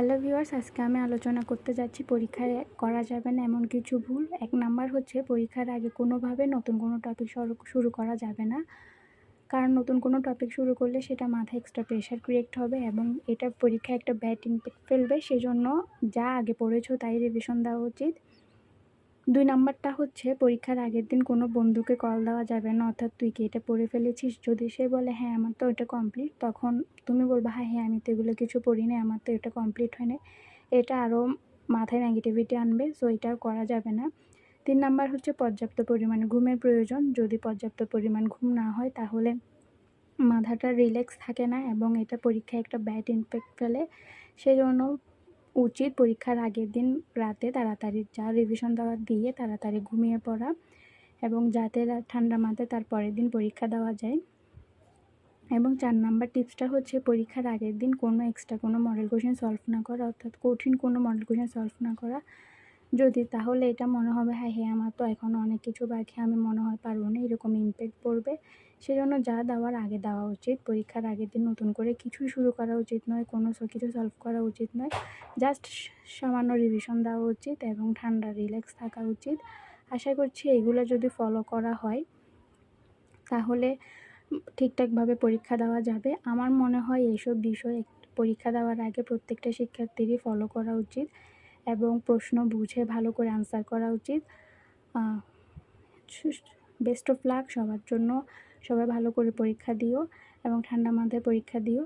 Hello viewers আজকে আমি আলোচনা করতে যাচ্ছি পরীক্ষায় করা যাবে না এমন কিছু ভুল। এক নাম্বার হচ্ছে পরীক্ষার আগে কোনোভাবে নতুন কোনো টপিক শুরু করা যাবে না। কারণ নতুন কোনো টপিক শুরু করলে সেটা মাথায় এক্সট্রা প্রেশার ক্রিয়েট হবে এবং এটা পরীক্ষায় একটা ব্যাড ইম্প্যাক্ট ফেলবে। সেজন্য যা আগে পড়েছো তাই রিভিশন দেওয়া উচিত। দুই নাম্বারটা হচ্ছে, পরীক্ষার আগের দিন কোনো বন্ধুকে কল দেওয়া যাবে না, অর্থাৎ তুই কি এটা পড়ে ফেলেছিস? যদি সে বলে হ্যাঁ আমার তো এটা কমপ্লিট তখন তুমি বলবা হ্যাঁ হ্যাঁ আমি তো এগুলো কিছু পড়ি পড়িনি, আমার তো এটা কমপ্লিট হয়নি। এটা আরও মাথায় নেগেটিভিটি আনবে সো এটা করা যাবে না। তিন নাম্বার হচ্ছে পর্যাপ্ত পরিমাণ ঘুমের প্রয়োজন। যদি পর্যাপ্ত পরিমাণ ঘুম না হয়, তাহলে মাথাটা রিল্যাক্স থাকে না এবং এটা পরীক্ষায় একটা ব্যাড ইম্প্যাক্ট ফেলে। সেই জন্য উচিত পরীক্ষার আগের দিন রাতে তাড়াতাড়ি যা রিভিশন দেওয়া দিয়ে তাড়াতাড়ি ঘুমিয়ে পড়া এবং যাতে ঠান্ডা মাথায় তার পরের দিন পরীক্ষা দেওয়া যায়। এবং চার নাম্বার টিপসটা হচ্ছে পরীক্ষার আগের দিন কোনো এক্সট্রা কোনো মডেল কোশ্চেন সলভ না করা অর্থাৎ কঠিন কোনো মডেল কোশ্চেন সলভ না করা। যদি তাহলে এটা মনে হবে হ্যাঁ হ্যাঁ আমার তো এখনও অনেক কিছু বাকি, আমি মনে হয় পারব না। এরকম ইম্প্যাক্ট পড়বে। সেজন্য যা দেওয়ার আগে দেওয়া উচিত, পরীক্ষার আগের দিন নতুন করে কিছুই শুরু করা উচিত নয়, কোনো কিছু সলভ করা উচিত নয়। জাস্ট সামান্য রিভিশন দেওয়া উচিত এবং ঠান্ডা রিল্যাক্স থাকা উচিত। আশা করছি এগুলো যদি ফলো করা হয়, তাহলে ঠিকঠাকভাবে পরীক্ষা দেওয়া যাবে। আমার মনে হয় এইসব বিষয় পরীক্ষা দেওয়ার আগে প্রত্যেকটা শিক্ষার্থীরই ফলো করা উচিত এবং প্রশ্ন বুঝে ভালো করে আনসার করা উচিত। বেস্ট অফ লাক, সবার জন্য সবাই ভালো করে পরীক্ষা দিও এবং ঠান্ডা মাথায় পরীক্ষা দিও।